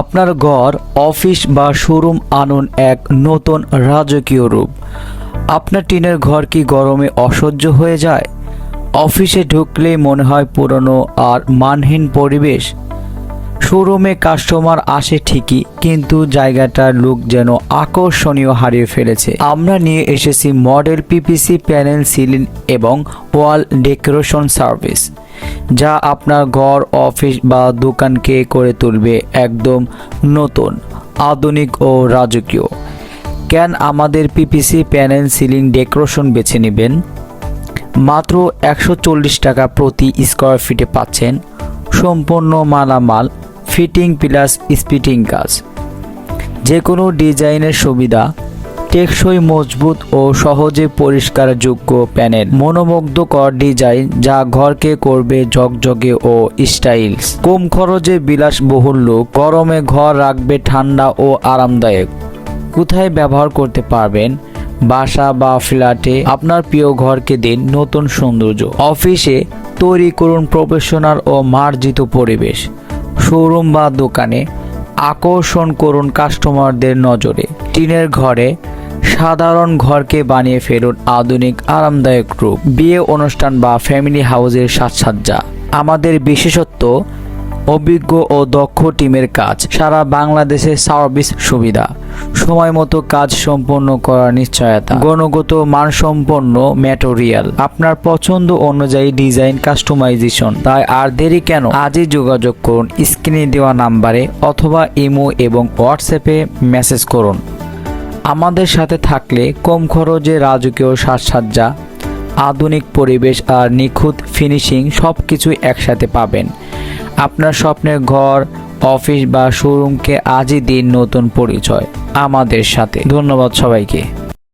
আপনার ঘর, অফিস বা শোরুম আনুন এক নতুন রাজকীয় রূপ। আপনার টিনের ঘর কি গরমে অসহ্য হয়ে যায়? অফিসে ঢুকলেই মনে হয় পুরনো আর মানহীন পরিবেশ। শোরুমে কাস্টমার আসে ঠিকই, কিন্তু জায়গাটার লুক যেন আকর্ষণীয় হারিয়ে ফেলেছে। আমরা নিয়ে এসেছি মডেল পিপিসি প্যানেল সিলিং এবং ওয়াল ডেকোরেশন সার্ভিস। যা আপনার ঘর, অফিস বা দোকানকে করে তুলবে, একদম নতুন, আধুনিক ও রাজকীয়। কেন আমাদের পিপিসি প্যানেল সিলিং ডেকোরেশন বেছে নেবেন? মাত্র একশো চল্লিশ টাকা প্রতি স্কোয়ার ফিটে পাচ্ছেন সম্পূর্ণ মালামাল ফিটিং প্লাস স্পিটিং কাজ। যে কোনো ডিজাইনের সুবিধা টেকসই, মজবুত ও সহজে পরিষ্কারযোগ্য প্যানেল। মনোমুগ্ধকর ডিজাইন যা ঘরকে করবে ঝকঝকে ও স্টাইলস। কম খরচে বিলাসবহুল লোক। গরমে ঘর রাখবে ঠান্ডা ও আরামদায়ক। কোথায় ব্যবহার করতে পারবেন? বাসা বা ফ্ল্যাটে আপনার প্রিয় ঘরকে দিন নতুন সৌন্দর্য। অফিসে তৈরি করুন প্রফেশনাল ও মার্জিত পরিবেশ। শোরুম বা দোকানে আকর্ষণ করুন কাস্টমারদের নজরে। টিনের ঘরে সাধারণ ঘরকে বানিয়ে ফেলুন আধুনিক, আরামদায়ক রূপ। বিয়ে অনুষ্ঠান বা ফ্যামিলি হাউসের সাজসজ্জা। আমাদের বিশেষত্ব, অভিজ্ঞ ও দক্ষ টিমের কাজ। সারা বাংলাদেশে সার্ভিস সুবিধা। সময় মতো কাজ সম্পন্ন করার নিশ্চয়তা। গুণগত মানসম্পন্ন ম্যাটেরিয়াল। আপনার পছন্দ অনুযায়ী ডিজাইন কাস্টমাইজেশন। তাই আর দেরি কেন? আজই যোগাযোগ করুন স্ক্রিনে দেওয়া নাম্বারে অথবা ইমো এবং হোয়াটসঅ্যাপে মেসেজ করুন। আমাদের সাথে থাকলে কম খরচে রাজকীয় সাজসজ্জা, আধুনিক পরিবেশ আর নিখুঁত ফিনিশিং সব কিছুই একসাথে পাবেন। আপনার স্বপ্নের ঘর, অফিস বা শোরুমকে আজই দিন নতুন পরিচয় আমাদের সাথে। ধন্যবাদ সবাইকে।